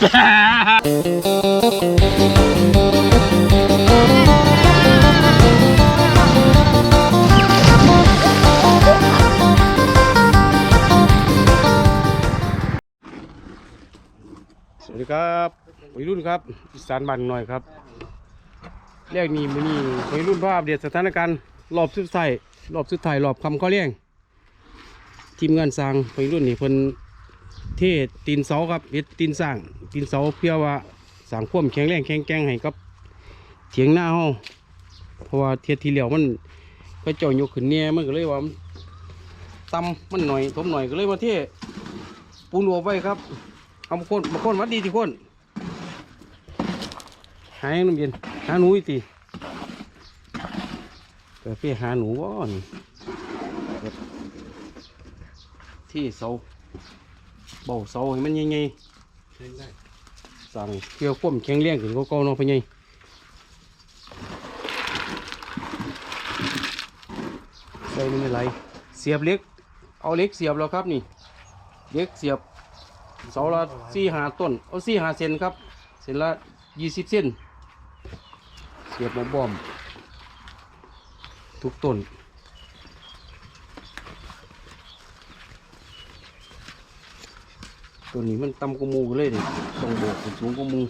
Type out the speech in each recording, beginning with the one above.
สวัสดีครับวัยรุ่นครับอีสานบ้านหน่อยครับเรียกนี้มื้อนี้วัยรุ่นภาพเดตสถานการณ์รอบสุดท้ายรอบสุดท้ายรอบคำข้อเลี้ยงทีมงานสร้างวัยรุ่นนี่เพิ่น เทตีนเสาครับเฮ็ดตีนสร้างตีนเสาเพื่อว่าสร้างความแข็งแรงแข็งแกร่งให้กับเถียงหน้าเฮาเพราะว่าเทียทีเหลียวมันก็เจ้ายกขึ้นเนี่ยมันก็เลยว่ามันต่ำมันหน่อยทมหน่อยก็เลยมาเทปูนหัวไว้ครับเอามาคนมาคนวัดดีที่คนหายน้ำเย็นหาหนูอีกทีเกิดพี่หาหนูว่อนที่เสา เบาเสาให้มันใหญ่ๆสั่งเกี่ยวข้มแข็งแรงขึ้นก็เก่าๆเนาะพี่ใหญ่ใส่มันไม่ไหลเสียบเหล็ก เอาเหล็กเสียบแล้วครับนี่เหล็กเสียบเสาละสี่หาต้นเอาสี่หาเซนครับเซนละยี่สิบเซนเสียบมาบอม ทุกต้น ตัวนี้มันต่ำกว่ามูเลยนี่ต้องโบกสูงกว่ามู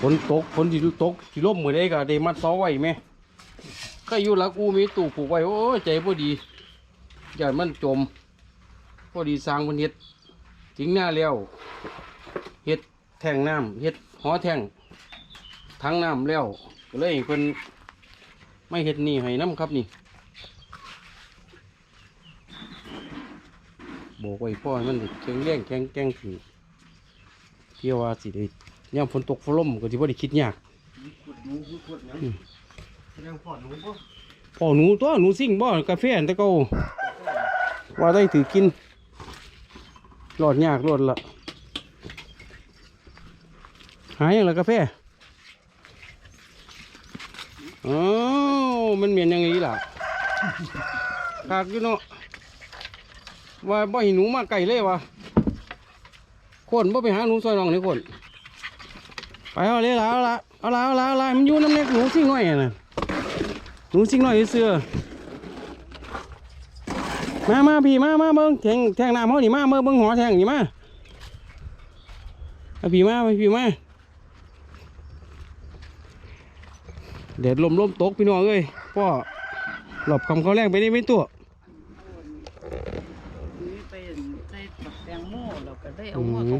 ฝนตกฝนที่ตกที่ร่มมือนได้ก็ได้มัดเสาไว้ไหมก็อยู่หลักอูมีตู้ผูกไว้โอ้ใจพอดีอย่ามันจม พอดีสร้างบนเฮ็ดทิ้งหน้าแล้วเฮ็ดแทงน้ำเฮ็ดหอแทงทั้งน้ำแล้วก็เลยเพิ่นไม่เฮ็ดนี่ให้น้ำครับนี่ บอกไว้พ่อให้มันได้แข็งแรงแข็งแกร่งขึ้นเที่ยวว่าสิได้ยามฝนตกฝนลมก็สิบ่ได้คิดยากเรื่องผ่อนหนูบ่พ่อหนูตัวหนูซิ่งบ่กาแฟอันแต่เก่าว่าได้ถือกินรอดยากรอดละหายยังละกาแฟอ๋อมันเหมียนอยังไงล่ะขากอยู่เนาะ ว่าบ่ให้หนูมาไก่เลยวะคนบ่ไปหาหนูซอยน้องนี่คนไปเอาเลยละเอาละเอาละเอาละเอาละมันอยู่น้ำเล็กหนูซิ่งน้อยน่ะหนูสิ่งหน่อยเสื้อมามาพี่มามาเบิ้งแทงแทงน้ำเขานี่มาเบิ้งเบิ้งหัวแทงนี่มาพี่มาพี่มาเด็ดลมลมตกพี่น้องเอ้ยพ่อหลบคำเขาแรงไปได้ไม่ตัว นี่ไปใส่บักแตงโมเราก็ได้เอาหัวเขา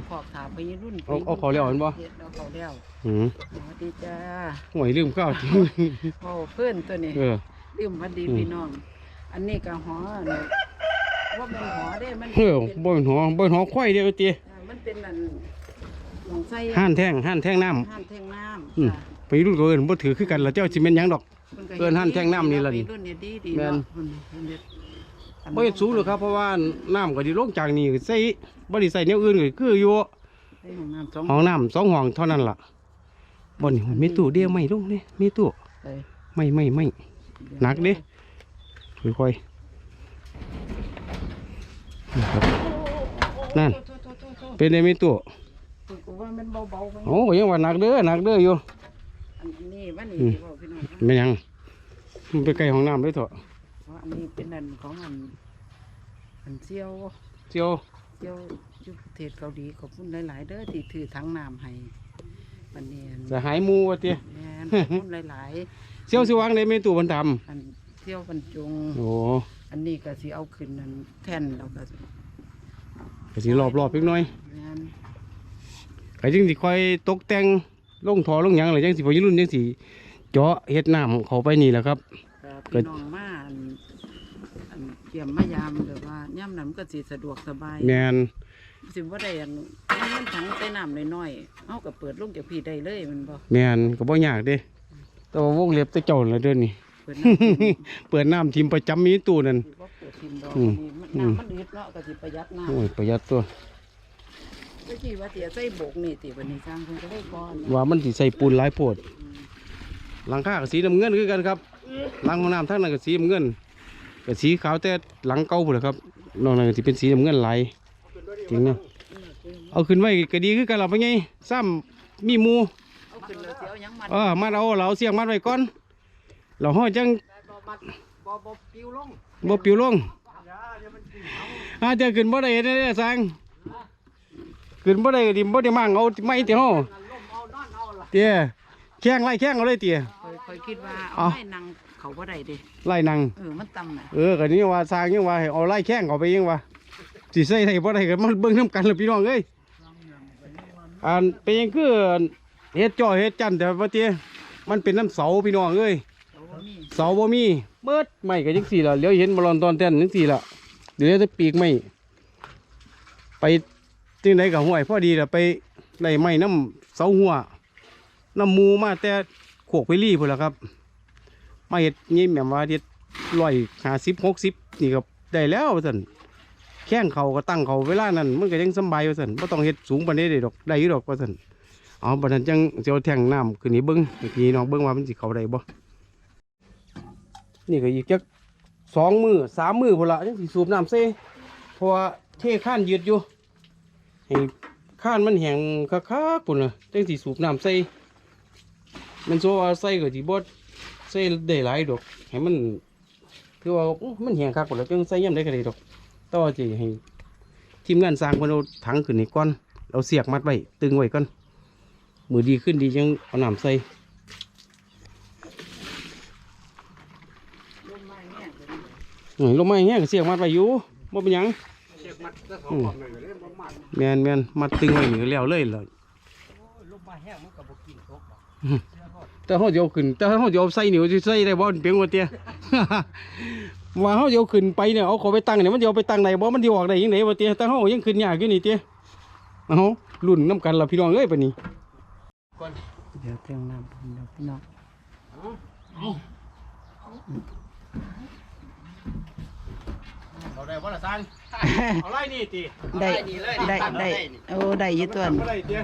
ขอกถามไปรุ่นเอาเอาเขาเลี้ยวเห็นบ่เฮ็ดเอาเขาเลี้ยวอืมสวัสดีจ้าห่วยลืมข้าวจริงโอ้เพื่อนตัวนี้เออ ลืมหวัดดีอืม พี่น้อง อันนี้ก็หอเนี่ยว่ามันหอได้มันเออเป็นบ่เป็นหัวบ่เป็นหัวควายเดียวตีอ่ามันเป็นนั่นหนองไส้ห้านแท่งห้านแท่งน้ห้านแท่งน้ำอืม จ้ะำไปรุ่นก็เอินบ่ถือคือกันแล้วเจ้าสิเป็นหยังดอก พิ่ก็เอิ้นห้านแท่งน้ำนี่ล่ะนี่รุ่นนี้ดีดีแม่น เนาะเพิ่นเพิ่นเฮ็ดอันบ่เห็นสูงหรอกครับเพราะว่าน้ำก็ดีลงจากนี่ใส่บ่ได้ใส่แนวอื่นก็คืออยู่ใส่ ห้องน้ำสองห้องน้ำสองห้องเท่านั้นล่ะบ่นี่มีตู้เดียวไม่ลงนี่มีตู้ใส่ไม่ไม่ไม่หนักดิค่อยๆนี่ครับนั่นโทษโทษโทษโทษเป็นได้มีตู้กูว่ามันเบาๆไปโอ้ยังว่าหนักเด้อหนักเด้ออยู่อันนี้วันนี้อืมที่บอกพี่น้องไม่ยังมันไปใกล้ห้องน้ำเลยเถอะเพราะอันนี้เป็นอันของอันอันเซียวเจียวเซียว อยุประเทศเกาหลีขอบคุณหลายๆเด้อที่ถือทั้งน้ำให้วันนี้อันจะหายหมูว่าติแม่นขอบคุณหลายเจียวสิวางได้มีตู้บนทๆอันเซียวบรรจงำโอ้อันนี้ก็สิเอาขึ้นอันแท่นแล้วก็ก็สิรอบๆอีกหน่อยแม่นก็จึงสิค่อยตกแต่งลงท่อลงหยังอะไรจังสิพอรุ่นจังสิเจาะเฮ็ดน้ำเข้าไปนี่แหละครับก็ พี่น้องมาอันอันเกี่ยมมายามหรือว่าย่ำนั้นมันก็สิสะดวกสบายแมน สิว่าได้อันมันถังใส่น้ำน้อยๆเอาก็เปิดลงจากพี่ได้เลยมันบ่แมนก็บ่ยากเด้แต่ว่าวงเล็บแต่เจ้าละเด้อนี่ เปิดน้ำเปิดน้ำทิมประจำมีตู้นั่น สิบ่เปิดทิมดอกอืม นี่มันน้ำมันอึดเนาะก็สิประหยัดน้โอ้ยประหยัดตัวำก็ที่ว่าเตียใส่โบกนี่ติบันนี้สร้างเพิ่นก็ได้ก่อนว่ามันสิใส่ปูนหลายโพดหลังคาก็สีน้ำเงินคือกันครับหลังห้องน้ำทั้งนั้นก็สีน้ำเงินก็สีขาวแต่หลังเก่าพุ่นแหละครับนอกนั้นก็สิเป็นสีน้ำเงินไหลาย จริงเนาะเอาขึ้นไว้ก็ดีคือกันเราไปไงซ้ำมีหมูเอาขึ้นเลยเสียวยังมันเออมัดเอาเราเสียงมัดไว้ก่อนเราห้อยจังบ่บ่ปิวลงบ่ปิวลงอาจจะขึ้นบ่ได้เด้อสังขึ้นบ่ได้ก็ดิบ่ได้มั่งเอาไม้เตียวเตี้ยแข้งไล่แข้งเอาเลยเตี้ยคอยคอยคิดว่าเอาเอาให้นั่งเขาบ่ได้เดิไล่นังเออมันต่ำน่ะเออก็นี่ว่าสร้างยังว่าให้เอาไล่แข้งเขาไปยังว่า สิใส่ได้บ่ได้ก็มันเบิ่งนํกันล่ะพี่น้องเอ้ยอันเป็นหยังคือเฮ็ดจ่อเฮ็ดจันแต่ว่าเตี้ยมันเป็นน้ำเสาพี่น้องเอ้ยเขาบ่มีเสาบ่มีเบิดไม่ก็จังสี่ล่ะเลี้ยวเห็นบอลอนตอนเต้นจังสี่ล่ะเดี๋ยวจะปีกไม่ไปจังไดกับห้วยพอดีล่ะไปไล่ไม้น้ำเสาหัวน้ำมูมาแต่โขกไปรี่พุ่นล่ะครับมาเห็ดนี่แม่ว่าเฮ็ดร้อยห้าสิบหกสิบนี่ก็ได้แล้วว่าซั่น แข้งเขาก็ตั้งเขาเวลานั้นมันก็ยังสบายว่าซั่นบ่ต้องเฮ็ดสูงปานนี้ได้ดอกได้อยู่ดอกว่าซั่นเอาบัดนั้นจังสิเอาแทงน้ำขึ้นนี่เบิ่งเมื่อกี้น้องเบิ่งว่ามันสิเขาได้บ่นี่ก็อีกจักสองมือสามมือพนละยังสิสูบน้ำเซ่เพราะว่าเทข้านยืดอยู่ให้ข้านมันแห้งคักๆปุ่นน่ะจังสิสูบน้ำใส่มันโซว่าใส่ก็สิบ่ใส่ได้หลายดอกให้มันคือว่ามันแห้งคักปุ่นแล้วจังใส่ยามได้ก็ได้ดอก ต่ว่าสิให้ทีมงานสร้างเพิ่นเอาถังขึ้นนี่ก่อนเอาเสียกมัดไว้ตึงไว้ก่อนมือดีขึ้นดีจังเอาน้ำใส่ลงมาแห้งเลยอืมลงมาแห้งเสียกมัดไว้อยู่บ่เป็นหยังเชือกมัดก็เขาอืมความหน่อยก็เล่นประมาณแมนแมนมัดตึงไว้นี่ก็แล้วเลยเลยลูกมาแห้งมันก็บ่กินตกหรอกแต่เขาจะเอาขึ้นแต่เขาจะเอาใส่นิ้วจะใส่ได้บ่เพียงว่าเตี้ย ว่าเขาจะเอาขึ้นไปเนี่ยเอาเขาไปตั้งเนี่ยมันจะเอาไปตั้งไหนบ่มันจะออกได้ยังไงวะเตี้ยแต่เขายังขึ้นยากอยู่นี่เตี้ยเอารุ่นน้ำกันละพี่น้องเอ้ยปะนี่เดี๋ยวเติมน้ำผมเดี๋ยวพี่น้องเอาได้บ่ละซังเอาไล่นี่ตีได้ได้ได้โอ้ได้อยี่ตัวนี่ได้เตี้ย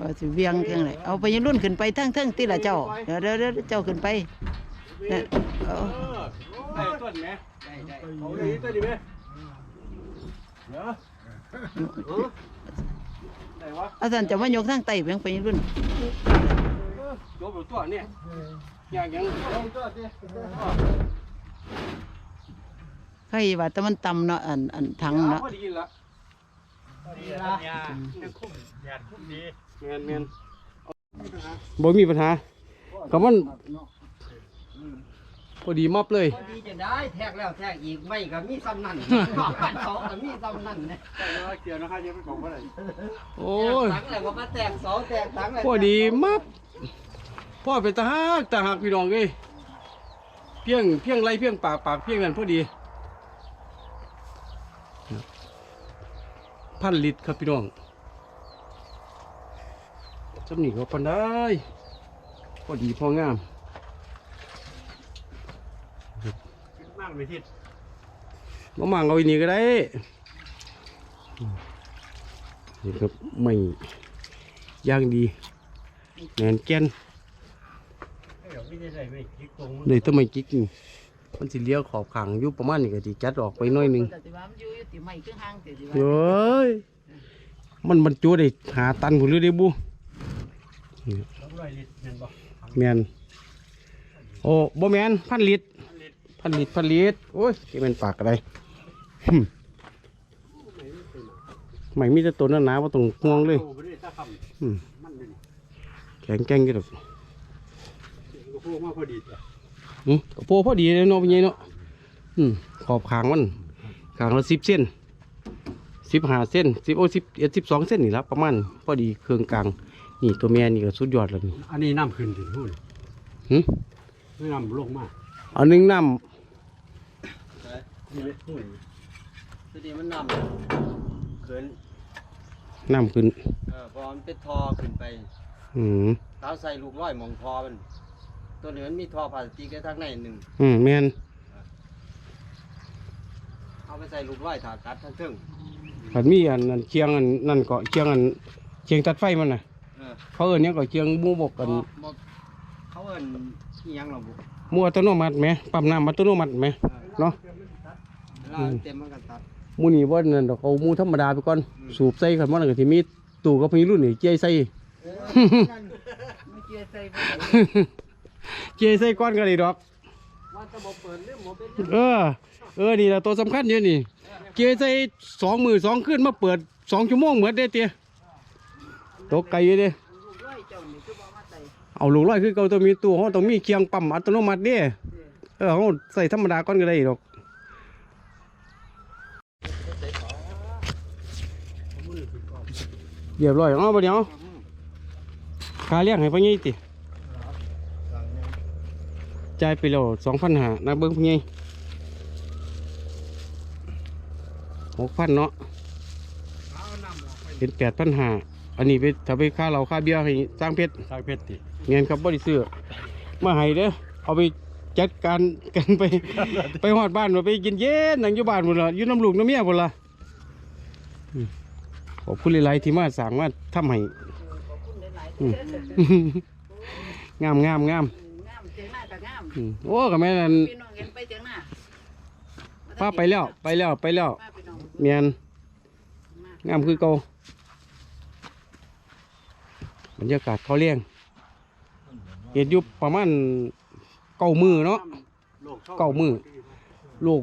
ว่าสิเวียงจังไดเอาไปยังรุ่นขึ้นไปทั้งทั้งที่ละเจ้าเดี๋ยวเดี๋ยวเดี๋ยวเจ้าขึ้นไปเนี่ยเอา ได้ต้นไหมเอาเลยต้นดิไหมเดี๋ยวได้วะอาจารย์จะมายกทั้งไตเพียงไปยังรุ่นโยบตัวเนี่ยอย่างยังโยบตัวเตี้ยใครว่าแต่มันต่ำเนาะอันอันถังเนาะพอดีละดีละยายังคุ้มแดดคุ้มดีแมนแมนบ่มีปัญหาก็มันพ อดีมับเลย พอดีจะได้แทกแล้วแทกอีกไม่ก็มีซ้ำนั่นกันสองก็มีซ้ำนั่นเนี่ยเกี่ยวนะครับยังไม่บอกว่าอะไรโอ้ยแตกตังแล้วก็มาแตกสองแตกตังแล้วพอดีมับพ่อเป็นตาหักตาหักพี่น้องเอ้ยเพียงเพียงไรเพียงปากปากเพียงนั้นพอดี พันลิตรครับพี่น้องจำนี่ก็ปันได้พอดีพองาม นั่งไปทิศมามั่งเอาอีนี่ก็ได้นี่ครับไม่ย่างดีแหนนแก่นเดี๋ยวไม่ได้ได้ไม่คิดตรงเลยต้องไม่กิ๊กนี่มันสิเลี้ยวขอบขังอยู่ประมาณนี้ก็สิจัดออกไปหน้อยหนึงแต่ว่ามันอยู่อยู่ติไม่คือห่างแต่สิว่าเฮ้ยมันบรรจุได้หาตันผุนเลยเด้บุสองร้อยลิตรเห็นบ่แมนโอ้บ่แมนพันลิตร พันลิตรพันลิตรโอ้ยที่มันปากอะไรหึ่มไม่มีแต่ตัวนั้นหนาว่าต้องห่วงเลยโอ้ไม่ได้ตาคอืมำมันเลยแข็งแกร่งกี่ดอกก็พูดมาพอดีจ้ะอืมก็โพพอดีเลยเนาะพี่ใหญ่เนาะอืมขอบขางมันขางละสิบเส้นสิบห้าเส้นสิบโอ้สิบเอ็ดสิบสองเส้นนี่ละประมาณพอดีเครื่องกลาง นี่ตัวแม่นี่ก็สุดยอดแล้วนี่อันนี้น้ำขึ้นถึงนู่นหึไม่น้ำลงมาอันหนึงน้ นี่เลยนู่นทีนี้มันนำขึ้นำน้ำขึ้นเออพอมันเป็นทอขึ้นไปอืมเท้าใส่ลูกร้อยหมองทอมัน ตัวนี้มันมีทอพลาสติกได้ทั้งในหนึ่งอืมแม่นเอาไปใส่ลูกร้อยถากัดทั้งทึ่งผันมีอันนั้นเชียงอันนั่นก็เชียงอันเชียงตัดไฟมันน่ะเออเขาเอิ้นหยังก็เชียงหมูบกกันบ่บ่เขาเอิ้นอิหยังหรอบุ หมูอัตโนมัติไหมปั๊มน้ำอัตโนมัติไหมเนาะ เวลามันเต็มมันก็ตัด หมูนี่ว่านั่นดอกเอาหมูธรรมดาไปก่อนสูบใส่ขันมันก็สิมีตู้กับพี่รุ่นนี่เจียใส่ไม่เกี่ยวใส่บ่เจียใส่ก้อนก็ได้ดอก ว่าจะบ่เปิดหรือบ่เป็นเออ เออ นี่แหละตัวสำคัญอยู่นี่ เจียใส่สองมือสองขึ้นมาเปิดสองชั่วโมงเหมือนเด้เตี้ยตกไกลอยู่เด้ ลูกร้อยเจ้านี่คือบ่มาใส่เอาลูกร้อยคือเก่าต้องมีตู้เขาต้องมีเคียงปั๊มอัตโนมัติเด้เออเขาใส่ธรรมดาก้อนก็ได้ดอก เรียบร้อยเอาไปเดี๋ยวค่าเลี้ยงให้พ่อใหญ่ติจ่ายไปแล้วสองพันหานักเบิ้งพ่อใหญ่หกพันเนาะเป็นแปดพันหาอันนี้ไปถ้าไปค่าเราค่าเบี้ยให้สร้างเพชรทางเพชรติเงินครับบริเสื้อมาให้เด้อเอาไปจัดการกันไป ไปหอดบ้านมาไปกินเย็นนั่งอยู่บ้านหมดละอยู่น้ำลูกน้ำเมียหมดละ อืมขอบคุณหลายๆที่มาสั่งมาทำให้ขอบคุณหลายๆอืเด้มองามงามงามงามเสียงหน้าก็งามอืมโอ้กับแม่นั่นพี่น้องเห็นไปเสียงหน้าป้าไปแล้วไปแล้วไปแล้วป้าพี่น้องเมียนมางามคือเก่าบรรยากาศเขาเลี้ยงเห็ดอยู่ประมาณเก้ามือเนาะเก้ามือโรค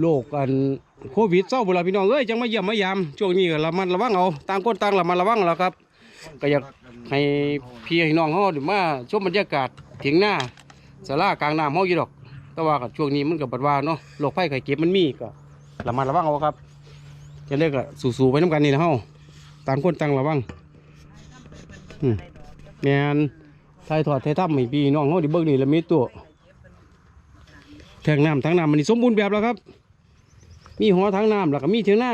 โรคกันโควิดเศร้าบุรีพี่น้องเอ้ยจังมาเยี่ยมมายามช่วงนี้ก็ระมัดระวังเอาต่างคนต่างระมัดระวังแล้วครับ ก็อยากให้พี่ให้น้องเขาดูมาชมบรรยากาศเถียงหน้าสลากลางน้ำเขาอยู่ดอก แต่ว่ากับช่วงนี้มันกับบัดว่าเนาะโรคไข้ไข้เก็บมันมีก็ระมัดระวังเอาครับจะเรียกก็สู้ๆไปน้ำกันนี่นะเฮาต่างคนต่างระวังอืมแมนไทยถอดไทยทำให้พี่น้องเขาดิเบิ่งนี่ละมีตัว ทงน้ำทั้งน้ำมันนี่สมบูรณ์แบบแล้วครับ มีหัวทั้งน้ำแล้วก็มีเถียงหน้า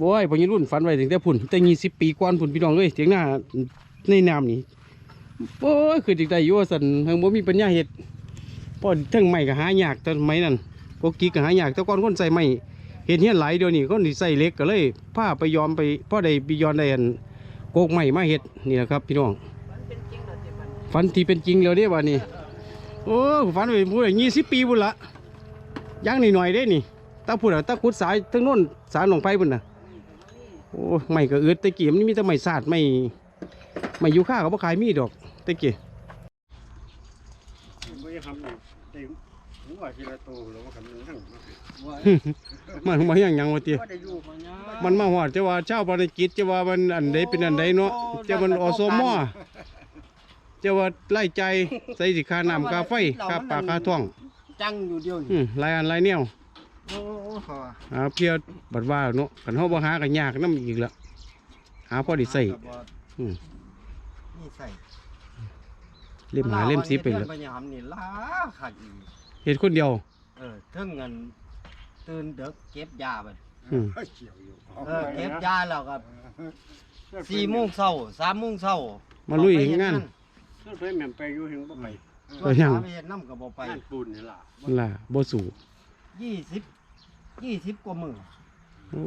บ่อยพอยี่รุ่นฝันไว้ถึงแต่พุ่นแต่ยี่สิบปีก่อนพุ่นพี่น้องเอ้ยเถียงหน้าในน้ำนี่โอ้ยคือจิกได้อยู่ว่าสันเฮงบ่มีปัญญาเห็ดพราะทั้งไม้ก็หายากแต่ไม้นั่นก็กิกก็หายากแต่ก่อนคนใส่ไม้เห็ดเฮี้ยนไหลเดียวนี่คนที่ใส่เล็กก็เลยพาไปยอมไปพ่อได้ไปยอนได้อันโกกไม้มาเห็ดนี่แหละครับ พี่น้องฝันที่เป็นจริงแล้วเด้บ่านี่ โอ้ฝันไปพูดยี่สิบปีบุญละย่างหน่อยๆได้นี่ตาพูดอะตาขุดสายทั้งโน้นสายหนองไผ่บุญน่ะโอ้ไม่ก็อืดตะกี้มันมีแต่ไม่สาดไม่ไม่อยู่ข้าก็บ่ขายมีดอกตะกี้ไม่ได้ทำเลยแต่หัวทีละตัวแล้วก็ทำนั่งมันมาอย่างหยังวะเตี้ยก็ได้อยู่มาเนี้ยมันมาหอดจะว่าเจ้าบริกิจจะว่ามันอันใดเป็นอันใดเนาะจะมันอสมอ จะว่าไล่ใจใส่สิค่าน้ำค่าไฟค่าปลาค่าท่อง จังอยู่เดียวอืมหลายอันหลายแนวโอ้โหหาเพียบัดว่าเนาะกันเฮาบ่หากันยากนำอีกละหาพอได้ใส่ อืม นี่ใส่เล่มหาเล่มสิไปแล้แล้ววพยายามนี่ล้าขาดอีกเฮ็ดคนเดียว เออถึงเงินตื่นเด็กเก็บยาไปอืมเออเก็บยาแล้วก็สี่โมงเช้าสามโมงเช้ามาลุยเฮ็ดงาน เพื่นแม่ไปอยู่เห็นบ่ไปไปยังไปเฮ็ดน้ำก็บ่ไปปูนนี่ล่ะนั่นล่ะบ่สู่ยี่สิบยี่สิบกว่ามือโอ้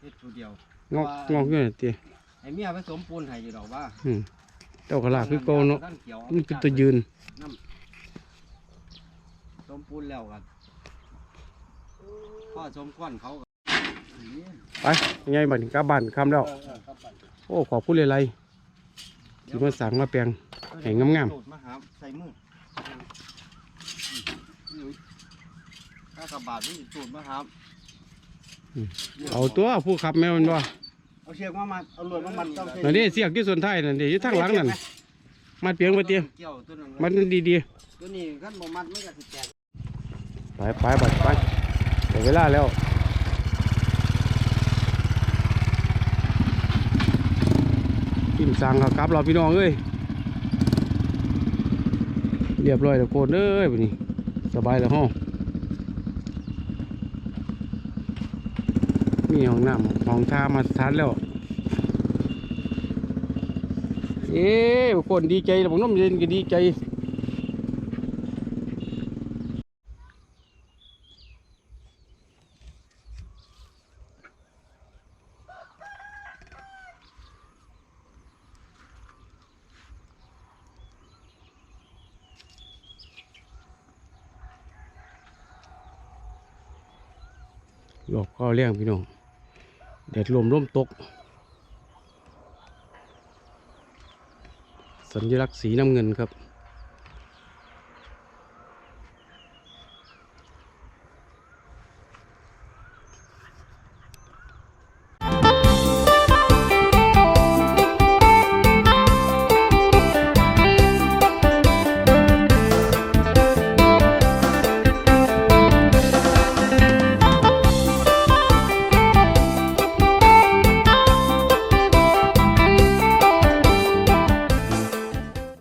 เฮ็ดผู้เดียวงอกงอกอยู่นั่นติไอ้เมียไปสมปูนให้อยู่ดอกว่าอืมเจ้าก็ลาคือเก่าเนาะท่ยวมันเป็นตัวยืนสมปูนแล้วกันพ่อสมก้อนเขาก็ ไปยังไงบัดนี้กลับบ้านคำแล้ว โอ้ขอบคุณหลายๆ ที่มาสั่งมาแปลงแห่งงามๆโดดมาหาใส่มือถ้ากระบาดนี่สูดมาหาเอาตัวผู้ขับแม่มันบ่เอาเชือกมามัดเอาลวดมามัดต้องนั่นเด้เสียกที่ส่วนท้ายนั่นเด้อยู่ทางหลังนั่นมัดเปียงไปเตี้ยเกี่ยวตัวนั้นมัดดีตัวนี้ขั้นบ่มัดมันก็สิแตกๆไปไปบัดไปเดี๋ยวเวลาแล้ว กินสั่งครับครับเราพี่น้องเอ้ยเรียบร้อยแล้วโคนเอ้ยวันนี้สบายแล้วห้องมีห้องน้ำห้องท่ามาทานแล้ว เอ๊ะคนดีใจแล้วผมน้องเย็นก็ดีใจ อเลี้ยงพี่น้องแดดลมร่มตก สัญลักษณ์สีน้ำเงินครับ